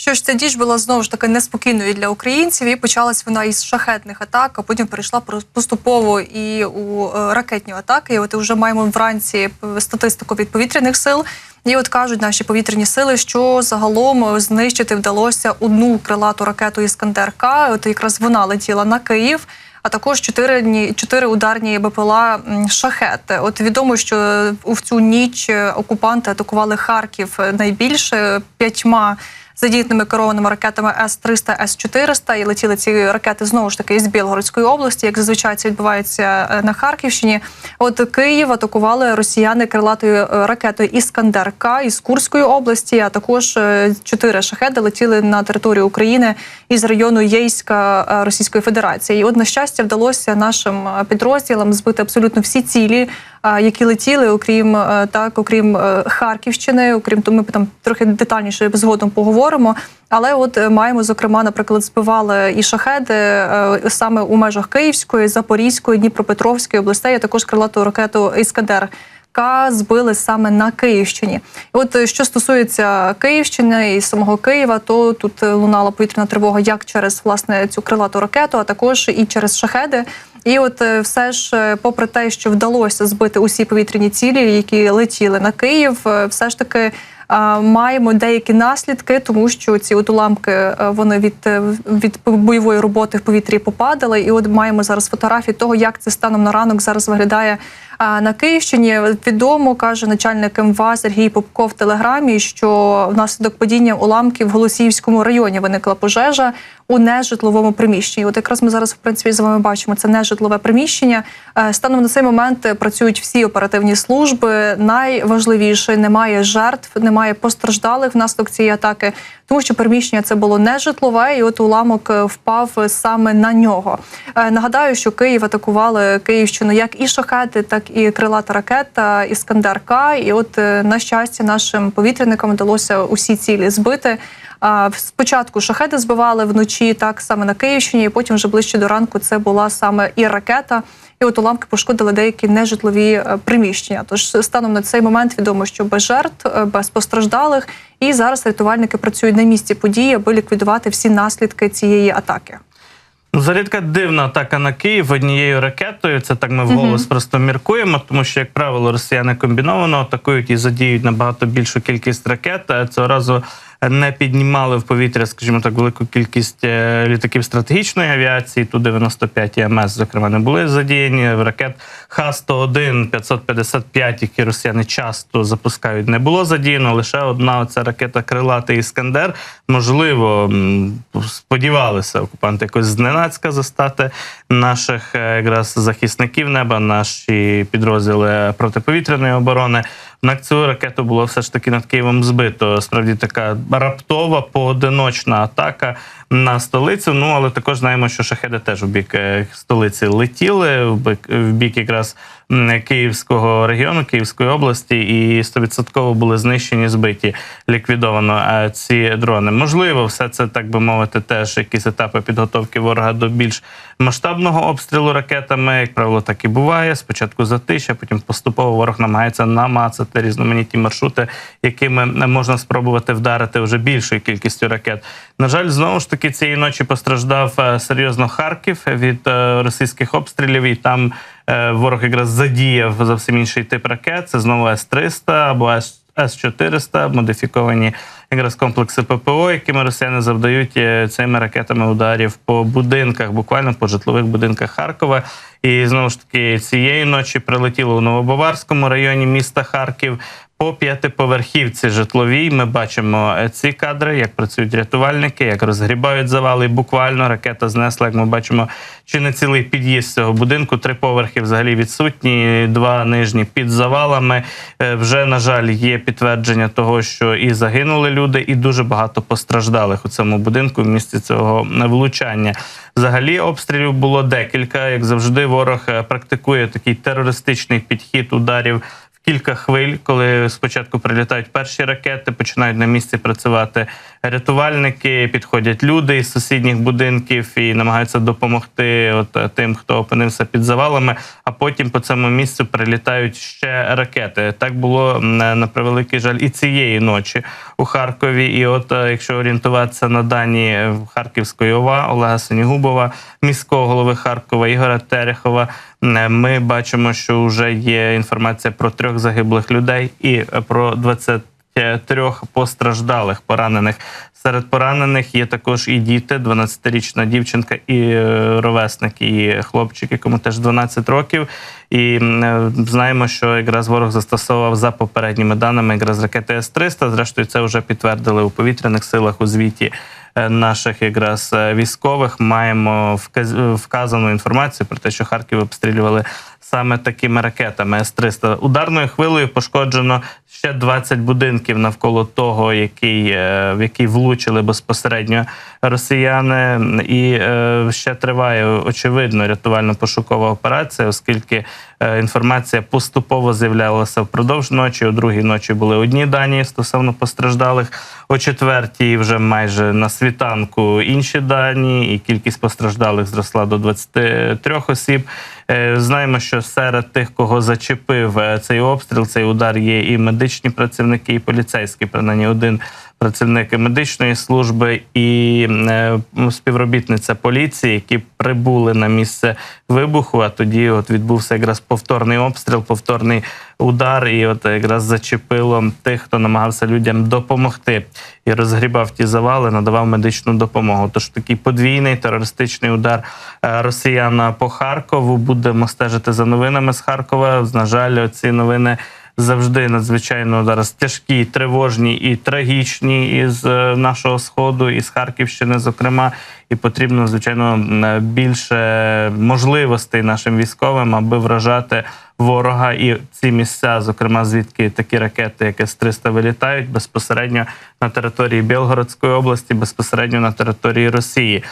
Що ж, ця діч була знову ж таки неспокійною для українців, і почалась вона із шахетних атак, а потім перейшла поступово і у е, ракетні атаки. І от вже маємо вранці статистику від повітряних сил. І от кажуть наші повітряні сили, що загалом е, знищити вдалося одну крилату ракету Іскандер К. От якраз вона летіла на Київ. А також чотири чотири ударні БПЛА шахет. От відомо, що в цю ніч е, окупанти атакували Харків найбільше п'ятьма задіяними керованими ракетами С-300, С-400 і летіли ці ракети знову ж таки із Білгородської області, як зазвичай це відбувається е, на Харківщині. От Київ атакували росіяни крилатою е, ракетою Іскандер К із Курської області. А також е, чотири шахеди летіли на територію України із району Єйська Російської Федерації. І от на щастя вдалося нашим підрозділам збити абсолютно всі цілі, які летіли, окрім е, так, окрім е, Харківщини, окрім то ми там трохи детальніше згодом поговоримо. Але от е, маємо, зокрема, наприклад, збивали і шахеди саме у межах Київської, Запорізької, Дніпропетровської областей, а також крилату ракету Іскандер. К збили саме на Київщині. От е, що стосується Київщини і самого Києва, то тут е, лунала повітряна тривога як через власне цю крилату ракету, а також і через шахеди. І от е, все ж, попри те, що вдалося збити усі повітряні цілі, які летіли на Київ, все ж таки. Маємо деякі наслідки, тому що ці от уламки вони від, від бойової роботи в повітрі попадали. І от маємо зараз фотографії того, як це станом на ранок зараз виглядає на Київщині. Відомо каже начальник МВА Сергій Попко в телеграмі, що внаслідок падіння уламків в Голосіївському районі виникла пожежа у нежитловому приміщенні. От якраз ми зараз в принципі з вами бачимо це нежитлове приміщення. Е, Станом на цей момент працюють всі оперативні служби. Найважливіше немає жертв, немає постраждалих внаслідок цієї атаки, тому що приміщення це було не житлове, і от уламок е, впав саме на нього. Е, Нагадаю, що Київ атакували Київщину як і шахети, так і крилата ракета Іскандер К. І от е, на щастя, нашим повітряникам вдалося усі цілі збити. Спочатку шахеди збивали вночі, так саме на Київщині, і потім вже ближче до ранку це була саме і ракета. І от уламки пошкодили деякі нежитлові е, приміщення. Тож станом на цей момент відомо, що без жертв, е, без постраждалих, і зараз рятувальники працюють на місці події, аби ліквідувати всі наслідки цієї атаки. Ну, така дивна атака на Київ однією ракетою. Це так ми вголос просто міркуємо, тому що, як правило, росіяни комбіновано атакують і задіють набагато більшу кількість ракет. А Цього разу не піднімали в повітря, скажімо так, велику кількість е, літаків стратегічної авіації. Ту 95 МС, зокрема, не були задіяні. Ракет Х-101, 555, які росіяни часто запускають, не було задіяно. Лише одна оця ракета Крилатий Іскандер. Можливо, сподівалися окупанти якось зненацька застати наших е, якраз захисників неба, наші підрозділи протиповітряної оборони. Однак цю ракету було все ж таки над Києвом збито. Справді така раптова поодиночна атака на столицю. Ну але також знаємо, що шахеди теж у бік е, столиці летіли в бік, якраз Київського регіону, Київської області, і 100% були знищені, збиті, ліквідовано е, ці дрони. Можливо, все це так би мовити, теж якісь етапи підготовки ворога до більш масштабного обстрілу ракетами. Як правило, так і буває. Спочатку затища, потім поступово ворог намагається намацати різноманітні маршрути, якими можна спробувати вдарити вже більшою кількістю ракет. На жаль, знову ж таки цієї ночі постраждав е, серйозно Харків від е, російських обстрілів, і там ворог якраз задіяв зовсім інший тип ракет. Це знову С-300 або С. С-400, модифіковані якраз комплекси ППО, якими росіяни завдають е, цими ракетами ударів по будинках, буквально по житлових будинках Харкова. І знову ж таки цієї ночі прилетіло у Новобаварському районі міста Харків. По п'ятиповерхівці житловій ми бачимо е, ці кадри, як працюють рятувальники, як розгрібають завали. Буквально ракета знесла, як ми бачимо, чи не цілий під'їзд цього будинку. Три поверхи взагалі відсутні, два нижні під завалами. Е, Вже на жаль є підтвердження того, що і загинули люди, і дуже багато постраждалих у цьому будинку в місці цього влучання. Взагалі обстрілів було декілька. Як завжди, ворог е, практикує такий терористичний підхід ударів кілька хвиль, коли спочатку прилітають перші ракети, починають на місці працювати рятувальники, підходять люди із сусідніх будинків і намагаються допомогти от е, тим, хто опинився під завалами. А потім по цьому місцю прилітають ще ракети. Так було на превеликий жаль і цієї ночі у Харкові. І от е, якщо орієнтуватися на дані е, Харківської ОВА Олега Сенігубова, міського голови Харкова Ігоря Терехова, ми бачимо, що вже є інформація про трьох загиблих людей і про 20 трьох постраждалих поранених. Серед поранених є також і діти, 12-річна дівчинка, і е, ровесник, і хлопчик, якому теж 12 років. І е, знаємо, що якраз ворог застосовував за попередніми даними якраз ракети С-300. Зрештою, це вже підтвердили у повітряних силах у звіті наших якраз е, військових. Маємо вказ- вказану інформацію про те, що Харків обстрілювали саме такими ракетами С-300. Ударною хвилею пошкоджено ще 20 будинків навколо того, який, е, в який влучили безпосередньо росіяни. І е, ще триває очевидно рятувально-пошукова операція, оскільки е, інформація поступово з'являлася впродовж ночі. О другій ночі були одні дані стосовно постраждалих. О четвертій вже майже на світанку інші дані, і кількість постраждалих зросла до 23 осіб. Е, Знаємо, що серед тих, кого зачепив е, цей обстріл, цей удар є і медичні працівники, і поліцейські, принаймні один працівник медичної служби і е, співробітниця поліції, які прибули на місце вибуху. А тоді от відбувся якраз повторний обстріл, повторний удар, і от якраз зачепило тих, хто намагався людям допомогти і розгрібав ті завали, надавав медичну допомогу. Тож такий подвійний терористичний удар е, росіян по Харкову. Будемо стежити за новинами з Харкова. На жаль, ці новини. Завжди надзвичайно зараз тяжкі, тривожні і трагічні із е, нашого сходу, із Харківщини, зокрема, і потрібно звичайно більше можливостей нашим військовим, аби вражати ворога і ці місця, зокрема звідки такі ракети, як С-300 вилітають безпосередньо на території Білгородської області, безпосередньо на території Росії.